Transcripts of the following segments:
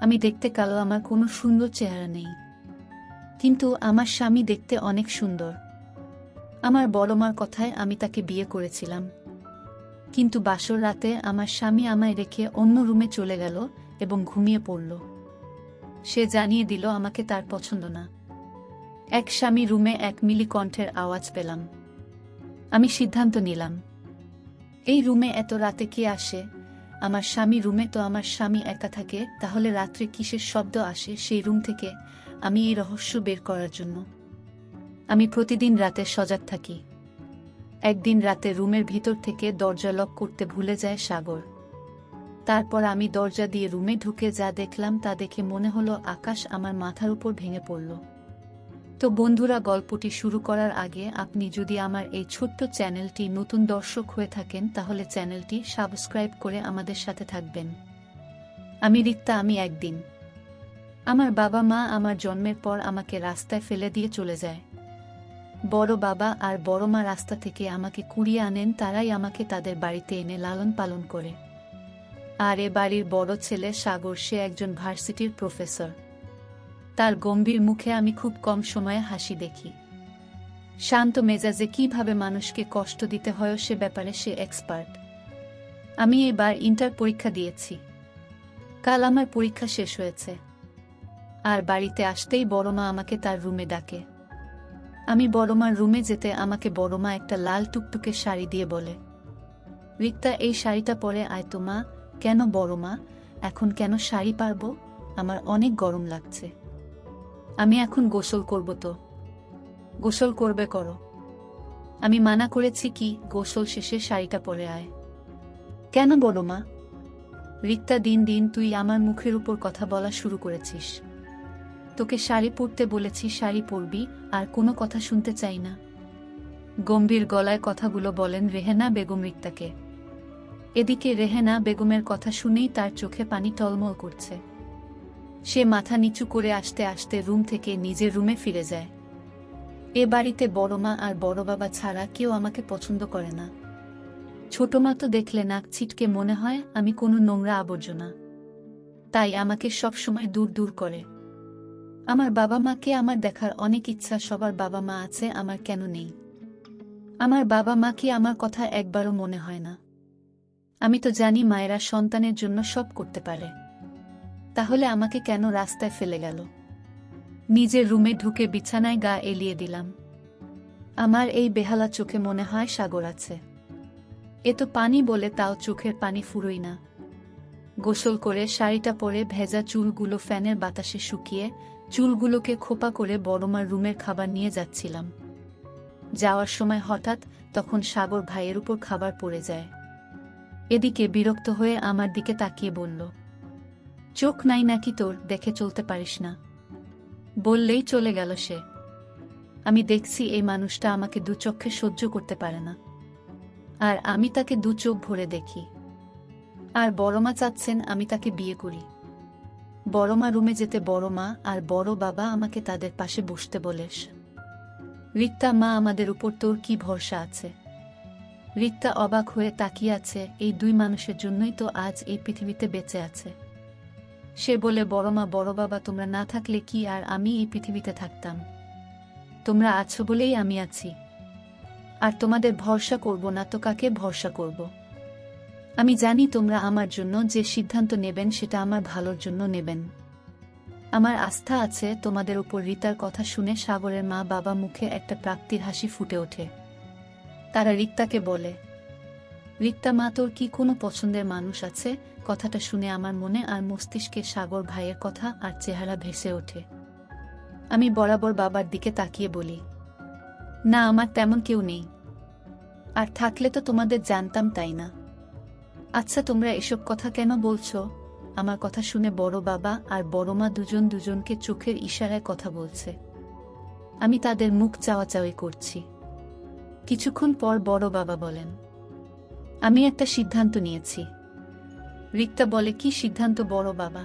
আমি দেখতে কালো, আমার কোনো সুন্দর চেহারা নেই। কিন্তু আমার স্বামী দেখতে অনেক সুন্দর। আমার বড় মার কথায় আমি তাকে বিয়ে করেছিলাম। কিন্তু বাসর রাতে আমার স্বামী আমায় রেখে অন্য রুমে চলে গেল এবং ঘুমিয়ে পড়ল। সে জানিয়ে দিল আমাকে তার পছন্দ না। এক স্বামী রুমে এক মিলি কণ্ঠের আওয়াজ পেলাম। আমি সিদ্ধান্ত নিলাম। এই রুমে এত রাতে কে আসে? আমার স্বামী রুমে, তো আমার স্বামী একা থাকে, তাহলে রাত্রে কিসের শব্দ আসে সেই রুম থেকে আমি এই রহস্য বের করার জন্য। আমি প্রতিদিন রাতে সজাগ থাকি। একদিন রাতে রুমের ভিতর থেকে দরজা লক করতে ভুলে যায় সাগর। তারপর আমি দরজা দিয়ে রুমে ঢুকে যা দেখলাম তা দেখে মনে হলো আকাশ আমার মাথার উপর ভেঙে পড়ল। তো বন্ধুরা, গল্পটি শুরু করার আগে আপনি যদি আমার এই ছোট্ট চ্যানেলটি নতুন দর্শক হয়ে থাকেন, তাহলে চ্যানেলটি সাবস্ক্রাইব করে আমাদের সাথে থাকবেন। আমি রিক্তা, আমি একদিন। আমার বাবা মা আমার জন্মের পর আমাকে রাস্তায় ফেলে দিয়ে চলে যায়। বড় বাবা আর বড় মা রাস্তা থেকে আমাকে কুড়িয়ে আনেন, তারাই আমাকে তাদের বাড়িতে এনে লালন পালন করে। আর এ বাড়ির বড় ছেলে সাগর, সে একজন ভার্সিটির প্রফেসর। তার গম্ভীর মুখে আমি খুব কম সময়ে হাসি দেখি। শান্ত মেজাজে কীভাবে মানুষকে কষ্ট দিতে হয় সে ব্যাপারে সে এক্সপার্ট আমি এবার ইন্টার পরীক্ষা দিয়েছি। কাল আমার পরীক্ষা শেষ হয়েছে। আর বাড়িতে আসতেই বড়মা আমাকে তার রুমে ডাকে। আমি বড়মার রুমে যেতে আমাকে বড়মা একটা লাল টুকটুকে শাড়ি দিয়ে বলে, রিক্তা, এই শাড়িটা পরে আয় তো মা। কেন বড়মা? এখন কেন শাড়ি পারব? আমার অনেক গরম লাগছে। আমি এখন গোসল করব তো। গোসল করবে করো। আমি মানা করেছি কি, গোসল শেষে শাড়িটা পরে আয়। কেন বলো মা? রিক্তা, দিন দিন তুই আমার মুখের উপর কথা বলা শুরু করেছিস। তোকে শাড়ি পরতে বলেছি, শাড়ি পরবি, আর কোনো কথা শুনতে চাই না। গম্ভীর গলায় কথাগুলো বলেন রেহেনা বেগম রিক্তাকে। এদিকে রেহেনা বেগমের কথা শুনেই তার চোখে পানি টলমল করছে। সে মাথা নিচু করে আসতে আসতে রুম থেকে নিজের রুমে ফিরে যায়। এ বাড়িতে বড় মা আর বড় বাবা ছাড়া কেউ আমাকে পছন্দ করে না। ছোট মা তো দেখলে নাক ছিটকে মনে হয় আমি কোনো নোংরা আবর্জনা। তাই আমাকে সব সময় দূর দূর করে। আমার বাবা মাকে আমার দেখার অনেক ইচ্ছা সবার বাবা মা আছে আমার কেন নেই। আমার বাবা মা কি আমার কথা একবারও মনে হয় না। আমি তো জানি মায়েরা সন্তানের জন্য সব করতে পারে। তাহলে আমাকে কেন রাস্তায় ফেলে গেল? নিজের রুমে ঢুকে বিছানায় গা এলিয়ে দিলাম। আমার এই বেহালা চোখে মনে হয় সাগর আছে। এ তো পানি বলে তাও চোখের পানি ফুরোই না। গোসল করে শাড়িটা পরে ভেজা চুলগুলো ফ্যানের বাতাসে শুকিয়ে চুলগুলোকে খোপা করে বড়মার রুমের খাবার নিয়ে যাচ্ছিলাম। যাওয়ার সময় হঠাৎ তখন সাগর ভাইয়ের উপর খাবার পড়ে যায়। এদিকে বিরক্ত হয়ে আমার দিকে তাকিয়ে বলল চোখ নাই নাকি তোর, দেখে চলতে পারিস না। বললেই চলে গেল সে। আমি দেখছি এই মানুষটা আমাকে দু চোখে সহ্য করতে পারে না। আর আমি তাকে দু চোখ ভরে দেখি। আর বড়মা চাচ্ছেন আমি তাকে বিয়ে করি। বড়মা রুমে যেতে বড়মা আর বড় বাবা আমাকে তাদের পাশে বসতে বলেস রিক্তা, মা আমাদের উপর তোর কি ভরসা আছে? রিক্তা অবাক হয়ে তাকিয়ে আছে, এই দুই মানুষের জন্যই তো আজ এই পৃথিবীতে বেঁচে আছে। সে বলে বড়মা বড় বাবা, তোমরা না থাকলে কি আর আমি এই পৃথিবীতে থাকতাম? তোমরা আছো বলেই আমি আছি। আর তোমাদের ভরসা করব না তো কাকে ভরসা করব? আমি জানি তোমরা আমার জন্য যে সিদ্ধান্ত নেবেন সেটা আমার ভালোর জন্য নেবেন। আমার আস্থা আছে তোমাদের উপর রিতার কথা শুনে সাগরের মা বাবা মুখে একটা প্রাপ্তির হাসি ফুটে ওঠে। তারা রিক্তাকে বলে রিক্তা মা তোর কি কোনো পছন্দের মানুষ আছে? কথাটা শুনে আমার মনে আর মস্তিষ্কে সাগর ভাইয়ের কথা আর চেহারা ভেসে ওঠে। আমি বরাবর বাবার দিকে তাকিয়ে বলি, না, আমার তেমন কেউ নেই। আর থাকলে তো তোমাদের জানতাম তাই না? আচ্ছা তোমরা এসব কথা কেন বলছো? আমার কথা শুনে বড় বাবা আর বড় মা দুজন দুজনকে চোখের ইশারায় কথা বলছে। আমি তাদের মুখ চাওয়াচাওয়ি করছি। কিছুক্ষণ পর বড় বাবা বলেন আমি একটা সিদ্ধান্ত নিয়েছি। রিক্তা বলে, কি সিদ্ধান্ত, বড় বাবা?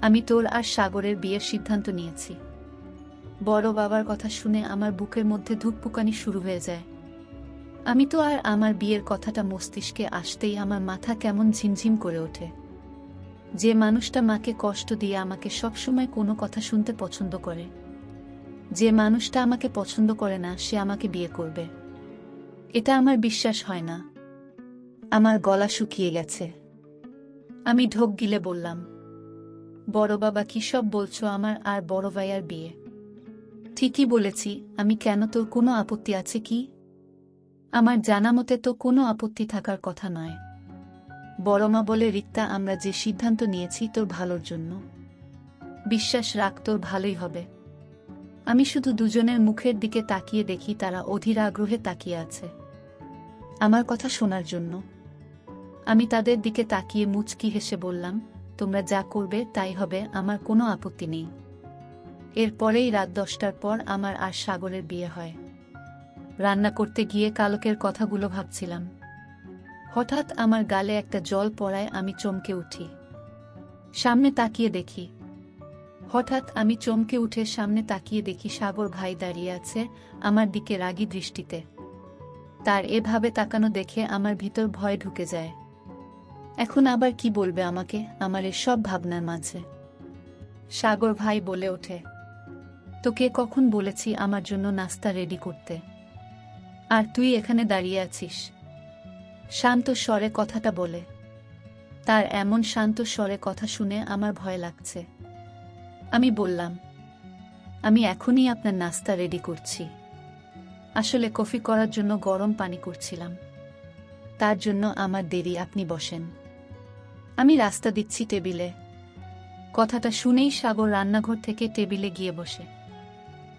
আমি তোর আর সাগরের বিয়ের সিদ্ধান্ত নিয়েছি। বড় বাবার কথা শুনে আমার বুকের মধ্যে ধুকপুকানি শুরু হয়ে যায়। আমি তো আর আমার বিয়ের কথাটা মস্তিষ্কে আসতেই আমার মাথা কেমন ঝিমঝিম করে ওঠে। যে মানুষটা মাকে কষ্ট দিয়ে আমাকে সবসময় কোনো কথা শুনতে পছন্দ করে, যে মানুষটা আমাকে পছন্দ করে না, সে আমাকে বিয়ে করবে। এটা আমার বিশ্বাস হয় না। আমার গলা শুকিয়ে গেছে। আমি ঢোক গিলে বললাম, বড় বাবা, কি সব বলছো আমার আর বড় ভাইয়ার বিয়ে? ঠিকই বলেছি, আমি কেন তোর কোনো আপত্তি আছে কি? আমার জানা মতে তো কোনো আপত্তি থাকার কথা নয়। বড়মা বলে রিক্তা, আমরা যে সিদ্ধান্ত নিয়েছি তোর ভালোর জন্য। বিশ্বাস রাখ, তোর ভালোই হবে। আমি শুধু দুজনের মুখের দিকে তাকিয়ে দেখি তারা অধীর আগ্রহে তাকিয়ে আছে। আমার কথা শোনার জন্য। আমি তাদের দিকে তাকিয়ে মুচকি হেসে বললাম, তোমরা যা করবে তাই হবে, আমার কোনো আপত্তি নেই। এরপরেই রাত দশটার পর আমার আর সাগরের বিয়ে হয়। রান্না করতে গিয়ে কালকের কথাগুলো ভাবছিলাম। হঠাৎ আমার গালে একটা জল পড়ায় আমি চমকে উঠি। সামনে তাকিয়ে দেখি। হঠাৎ আমি চমকে উঠে সামনে তাকিয়ে দেখি সাগর ভাই দাঁড়িয়ে আছে আমার দিকে রাগী দৃষ্টিতে। তার এভাবে তাকানো দেখে আমার ভিতর ভয় ঢুকে যায়। এখন আবার কি বলবে আমাকে? আমার সব ভাবনার মাঝে। সাগর ভাই বলে ওঠে, তোকে কখন বলেছি আমার জন্য নাস্তা রেডি করতে? আর তুই এখানে দাঁড়িয়ে আছিস? শান্ত স্বরে কথাটা বলে। তার এমন শান্ত স্বরে কথা শুনে আমার ভয় লাগছে। আমি বললাম, আমি এখনই আপনার নাস্তা রেডি করছি। আসলে কফি করার জন্য গরম পানি করছিলাম। তার জন্য আমার দেরি, আপনি বসেন। আমি রাস্তা দিচ্ছি টেবিলে। কথাটা শুনেই সাগর রান্নাঘর থেকে টেবিলে গিয়ে বসে।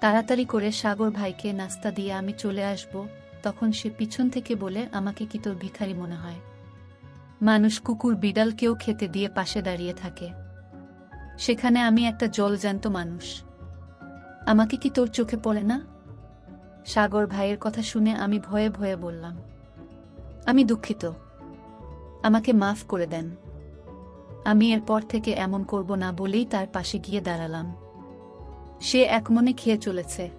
তাড়াতাড়ি করে সাগর ভাইকে নাস্তা দিয়ে আমি চলে আসব, তখন সে পিছন থেকে বলে, আমাকে কি তোর ভিখারি মনে হয়? মানুষ কুকুর বিড়ালকেও খেতে দিয়ে পাশে দাঁড়িয়ে থাকে। সেখানে আমি একটা জলজ্যান্ত মানুষ। আমাকে কি তোর চোখে পড়ে না? সাগর ভাইয়ের কথা শুনে আমি ভয়ে ভয়ে বললাম। আমি দুঃখিত। আমাকে মাফ করে দেন। আমি এরপর থেকে এমন করব না বলেই তার পাশে গিয়ে দাঁড়ালাম। সে একমনে খেয়ে চলেছে।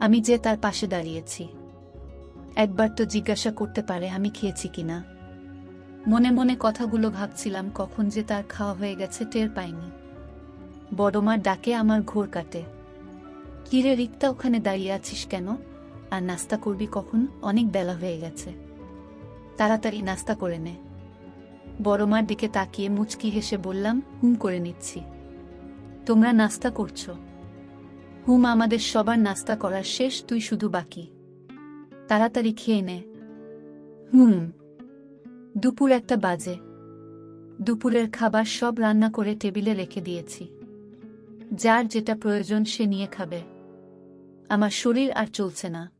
আমি যে তার পাশে দাঁড়িয়েছি। একবার তো জিজ্ঞাসা করতে পারে আমি খেয়েছি কিনা। মনে মনে কথাগুলো ভাবছিলাম কখন যে তার খাওয়া হয়ে গেছে টের পাইনি। বড়মার ডাকে আমার ঘোর কাটে। কিরে রিক্তা, ওখানে দাঁড়িয়ে আছিস কেন? আর নাস্তা করবি কখন? অনেক বেলা হয়ে গেছে। তাড়াতাড়ি নাস্তা করে নে। বড়মার দিকে তাকিয়ে মুচকি হেসে বললাম, হুম করে নিচ্ছি। তোমরা নাস্তা করছ। হুম, আমাদের সবার নাস্তা করার শেষ, তুই শুধু বাকি। তাড়াতাড়ি খেয়ে নে। হুম। দুপুর একটা বাজে। দুপুরের খাবার সব রান্না করে টেবিলে রেখে দিয়েছি। যার যেটা প্রয়োজন সে নিয়ে খাবে। আমার শরীর আর চলছে না।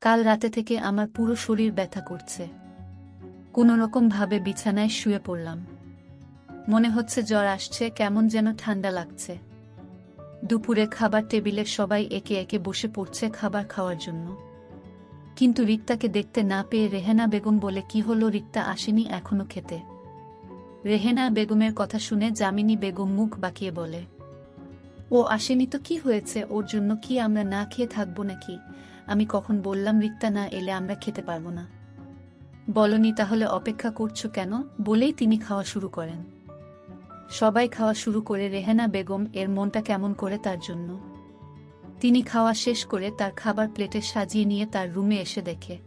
কাল রাতে থেকে আমার পুরো শরীর ব্যথা করছে। কোনো রকম ভাবে বিছানায় শুয়ে পড়লাম। মনে হচ্ছে জ্বর আসছে, কেমন যেন ঠান্ডা লাগছে। দুপুরে খাবার টেবিলে সবাই একে একে বসে পড়ছে খাবার খাওয়ার জন্য। কিন্তু রিক্তাকে দেখতে না পেয়ে রেহেনা বেগম বলে, কি হলো রিক্তা, আসেনি এখনও খেতে? রেহেনা বেগমের কথা শুনে যামিনী বেগম মুখ বাঁকিয়ে বলে, ও আসেনি তো কি হয়েছে? ওর জন্য কি আমরা না খেয়ে থাকব নাকি? আমি কখন বললাম, রিক্তা না এলে আমরা খেতে পারব না। বলনি, তাহলে অপেক্ষা করছ কেন? বলেই তিনি খাওয়া শুরু করেন। সবাই খাওয়া শুরু করে রেহেনা বেগম এর মনটা কেমন করে তার জন্য। তিনি খাওয়া শেষ করে তার খাবার প্লেটে সাজিয়ে নিয়ে তার রুমে এসে দেখে।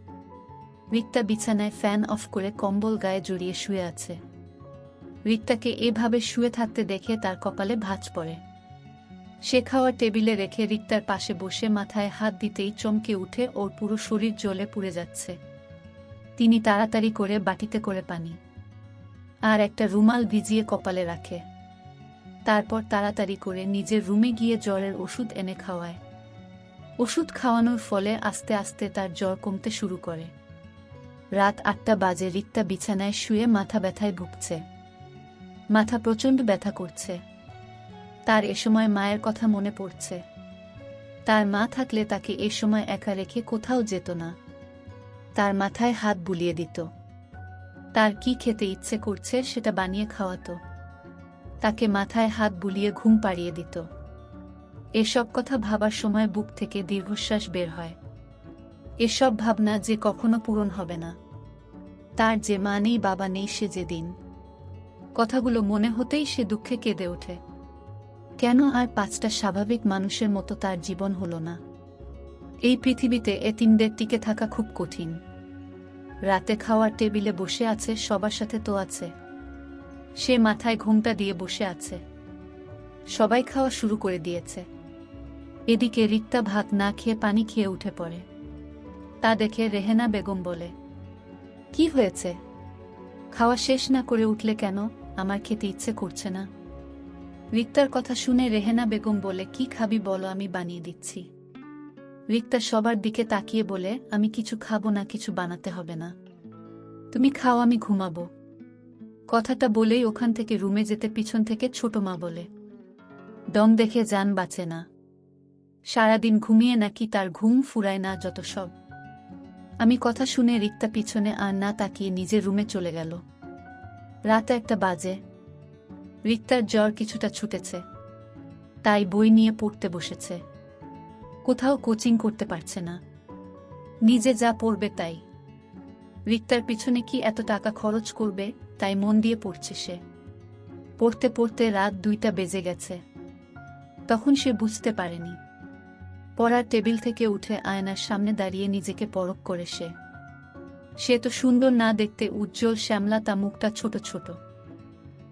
রিক্তা বিছানায় ফ্যান অফ করে কম্বল গায়ে জড়িয়ে শুয়ে আছে। রিক্তাকে এভাবে শুয়ে থাকতে দেখে তার কপালে ভাঁজ পড়ে। সে খাওয়ার টেবিলে রেখে রিক্তার পাশে বসে মাথায় হাত দিতেই চমকে উঠে ওর পুরো শরীর জ্বলে পুড়ে যাচ্ছে। তিনি তাড়াতাড়ি করে বাটিতে করে পানি আর একটা রুমাল ভিজিয়ে কপালে রাখে। তারপর তাড়াতাড়ি করে নিজের রুমে গিয়ে জ্বরের ওষুধ এনে খাওয়ায়। ওষুধ খাওয়ানোর ফলে আস্তে আস্তে তার জ্বর কমতে শুরু করে। রাত আটটা বাজে রিক্তা বিছানায় শুয়ে মাথা ব্যথায় ভুগছে। মাথা প্রচণ্ড ব্যথা করছে। তার এ সময় মায়ের কথা মনে পড়ছে। তার মা থাকলে তাকে এ সময় একা রেখে কোথাও যেত না। তার মাথায় হাত বুলিয়ে দিত। তার কি খেতে ইচ্ছে করছে সেটা বানিয়ে খাওয়াতো। তাকে মাথায় হাত বুলিয়ে ঘুম পাড়িয়ে দিত। এসব কথা ভাবার সময় বুক থেকে দীর্ঘশ্বাস বের হয়। এসব ভাবনা যে কখনো পূরণ হবে না। তার যে মা নেই, বাবা নেই, সে যে দিন। কথাগুলো মনে হতেই সে দুঃখে কেঁদে ওঠে। কেন আর পাঁচটা স্বাভাবিক মানুষের মতো তার জীবন হলো না? এই পৃথিবীতে এতিমদের টিকে থাকা খুব কঠিন। রাতে খাওয়ার টেবিলে বসে আছে, সবার সাথে তো আছে। সে মাথায় ঘুমটা দিয়ে বসে আছে। সবাই খাওয়া শুরু করে দিয়েছে। এদিকে রিক্তা ভাত না খেয়ে পানি খেয়ে উঠে পড়ে। তা দেখে রেহেনা বেগম বলে, কি হয়েছে? খাওয়া শেষ না করে উঠলে কেন? আমার খেতে ইচ্ছে করছে না। রিক্তার কথা শুনে রেহেনা বেগম বলে, কি খাবি বলো, আমি বানিয়ে দিচ্ছি। রিক্তা সবার দিকে তাকিয়ে বলে, আমি কিছু খাব না, কিছু বানাতে হবে না। তুমি খাও, আমি ঘুমাবো। কথাটা বলেই ওখান থেকে রুমে যেতে পিছন থেকে ছোট মা বলে, দম দেখে যান, বাঁচে না। সারাদিন ঘুমিয়ে নাকি তার ঘুম ফুরায় না যত সব। আমি কথা শুনে রিক্তা পিছনে আর না তাকিয়ে নিজের রুমে চলে গেল। রাত একটা বাজে। রিক্তার জ্বর কিছুটা ছুটেছে। তাই বই নিয়ে পড়তে বসেছে। কোথাও কোচিং করতে পারছে না। নিজে যা পড়বে তাই। রিক্তার পিছনে কি এত টাকা খরচ করবে, তাই মন দিয়ে পড়ছে সে। পড়তে পড়তে রাত দুইটা বেজে গেছে। তখন সে বুঝতে পারেনি। পড়ার টেবিল থেকে উঠে আয়নার সামনে দাঁড়িয়ে নিজেকে পরখ করে সে। সে তো সুন্দর না দেখতে উজ্জ্বল, শ্যামলা, তা মুখটা ছোট ছোট।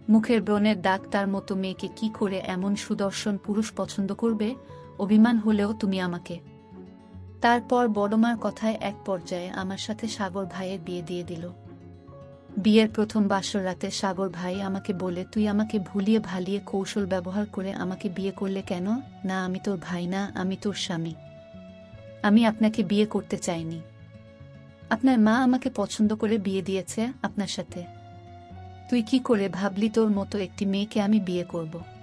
মুখের ব্রণের দাগ তার মতো মেয়েকে কি করে এমন সুদর্শন পুরুষ পছন্দ করবে অভিমান হলেও তুমি আমাকে। তারপর বড়মার কথায় এক পর্যায়ে আমার সাথে সাগর ভাইয়ের বিয়ে দিয়ে দিল। বিয়ের প্রথম বাসর রাতে সাগর ভাই আমাকে বলে, তুই আমাকে ভুলিয়ে ভালিয়ে কৌশল ব্যবহার করে আমাকে বিয়ে করলে কেন? না, আমি তোর ভাই না, আমি তোর স্বামী। আমি আপনাকে বিয়ে করতে চাইনি। আপনার মা আমাকে পছন্দ করে বিয়ে দিয়েছে আপনার সাথে। তুই কি করে ভাবলি তোর মতো একটি মেয়েকে আমি বিয়ে করব?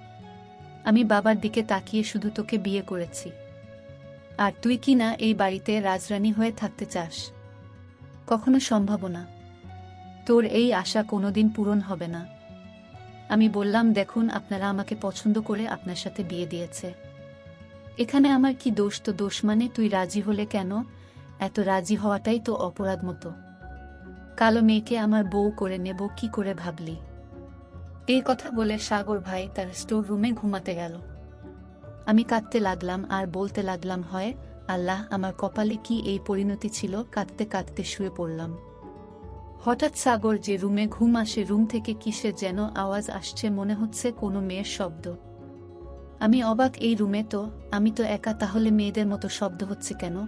আমি বাবার দিকে তাকিয়ে শুধু তোকে বিয়ে করেছি। আর তুই কি না এই বাড়িতে রাজরানী হয়ে থাকতে চাস? কখনো সম্ভব না। তোর এই আশা কোনোদিন পূরণ হবে না। আমি বললাম, দেখুন, আপনারা আমাকে পছন্দ করে আপনার সাথে বিয়ে দিয়েছে। এখানে আমার কি দোষ? তো দোষ মানে তুই রাজি হলে কেন? এত রাজি হওয়াটাই তো অপরাধ মতো। কালো মেয়েকে আমার বউ করে নেব, কি করে ভাবলি? এই কথা বলে সাগর ভাই তার স্টোর রুমে ঘুমাতে গেল। আমি কাঁদতে লাগলাম আর বলতে লাগলাম, হয়, আল্লাহ, আমার কপালে কি এই পরিণতি ছিল? কাঁদতে কাঁদতে শুয়ে পড়লাম। হঠাৎ সাগর যে রুমে ঘুম আসে, রুম থেকে কিসের যেন আওয়াজ আসছে মনে হচ্ছে কোনো মেয়ের শব্দ। আমি অবাক, এই রুমে তো, আমি তো একা, তাহলে মেয়েদের মতো শব্দ হচ্ছে কেন?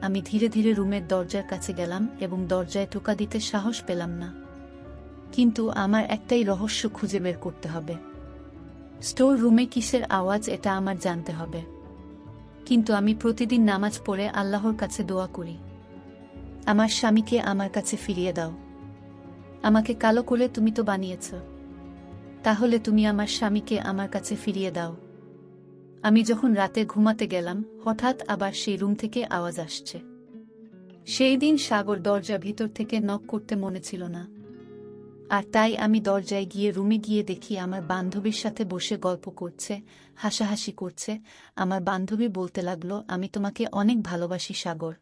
আমি ধীরে ধীরে রুমের দরজার কাছে গেলাম এবং দরজায় টোকা দিতে সাহস পেলাম না। কিন্তু আমার একটাই রহস্য খুঁজে বের করতে হবে। স্টোর রুমে কিসের আওয়াজ এটা আমার জানতে হবে। কিন্তু আমি প্রতিদিন নামাজ পড়ে আল্লাহর কাছে দোয়া করি। আমার স্বামীকে আমার কাছে ফিরিয়ে দাও। আমাকে কালো করে তুমি তো বানিয়েছ। তাহলে তুমি আমার স্বামীকে আমার কাছে ফিরিয়ে দাও। আমি যখন রাতে ঘুমাতে গেলাম, হঠাৎ আবার সেই রুম থেকে আওয়াজ আসছে। সেই দিন সাগর দরজা ভিতর থেকে নক করতে মনে ছিল না। আর তাই আমি দরজায় গিয়ে রুমে গিয়ে দেখি আমার বান্ধবীর সাথে বসে গল্প করছে, হাসাহাসি করছে। আমার বান্ধবী বলতে লাগল, আমি তোমাকে অনেক ভালোবাসি, সাগর।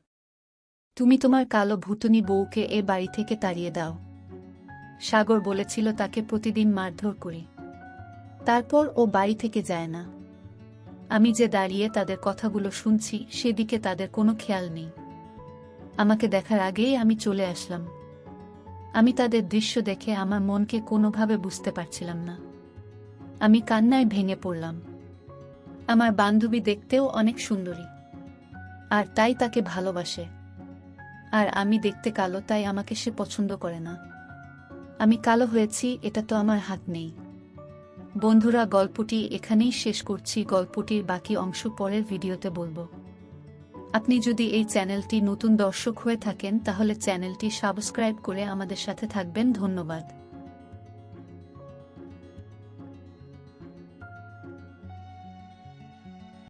তুমি তোমার কালো ভুতুনি বউকে এ বাড়ি থেকে তাড়িয়ে দাও। সাগর বলেছিল, তাকে প্রতিদিন মারধর করি। তারপর ও বাড়ি থেকে যায় না। আমি যে দাঁড়িয়ে তাদের কথাগুলো শুনছি, সেদিকে তাদের কোনো খেয়াল নেই। আমাকে দেখার আগেই আমি চলে আসলাম। আমি তাদের দৃশ্য দেখে আমার মনকে কোনোভাবে বুঝতে পারছিলাম না। আমি কান্নায় ভেঙে পড়লাম। আমার বান্ধবী দেখতেও অনেক সুন্দরী। আর তাই তাকে ভালোবাসে। আর আমি দেখতে কালো, তাই আমাকে সে পছন্দ করে না। আমি কালো হয়েছি, এটা তো আমার হাত নেই। বন্ধুরা, গল্পটি এখানেই শেষ করছি। গল্পটির বাকি অংশ পরের ভিডিওতে বলব। আপনি যদি এই চ্যানেলটি নতুন দর্শক হয়ে থাকেন, তাহলে চ্যানেলটি সাবস্ক্রাইব করে আমাদের সাথে থাকবেন। ধন্যবাদ।